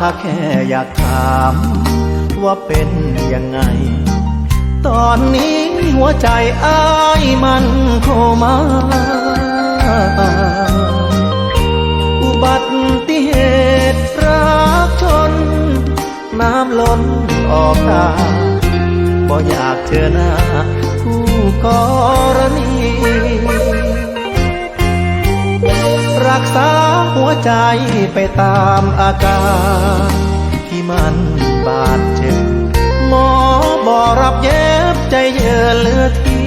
ถ้าแค่อยากถาม ว่าเป็นยังไง ตอนนี้หัวใจอ้ายมันโคม่าอุบัติเหตุรักชน น้ำล้นออกตาบ่อยากเจอหน้า ผู้กรณี รักษาหัวใจไปตามอาการ ที่มันบาดเจ็บ หมอบอกรับเย็บใจเยือเลือที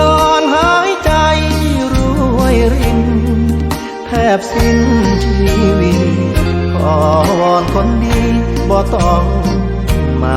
นอนหายใจรวยริน แทบสิ้นชีวิตขอวอนคนดีบ่ต้องมา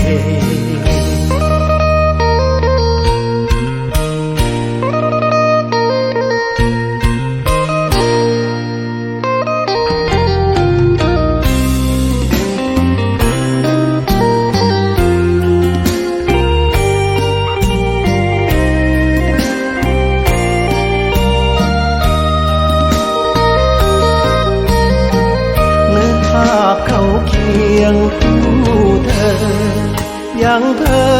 ยงคู่เธอ ยังเธอ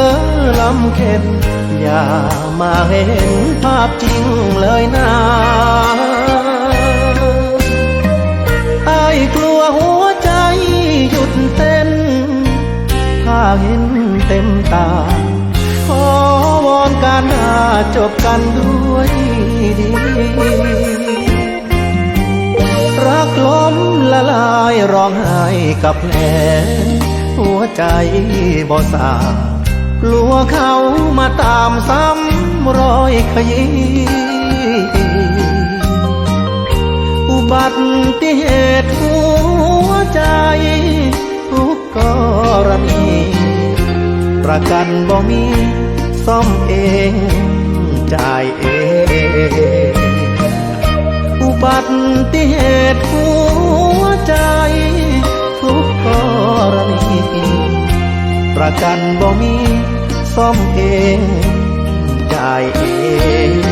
ลำเค็นอย่ามาเห็นภาพจริงเลยนะไอ้กลัวหัวใจหยุดเต้น ถ้าเห็นเต็มตา ขอวอนการหาจบกันด้วยดี ลายร้องไห้กับแผลหัวใจบ่สากลัวเขามาตามซ้ำรอยขยี้อุบัติเหตุหัวใจทุกกรณีประกันบ่มีซ่อมเองจ่ายเองอุบัติเหตุหัว ใจ ทุกกรณีประกันบ่มีซ่อมเองจ่ายเอง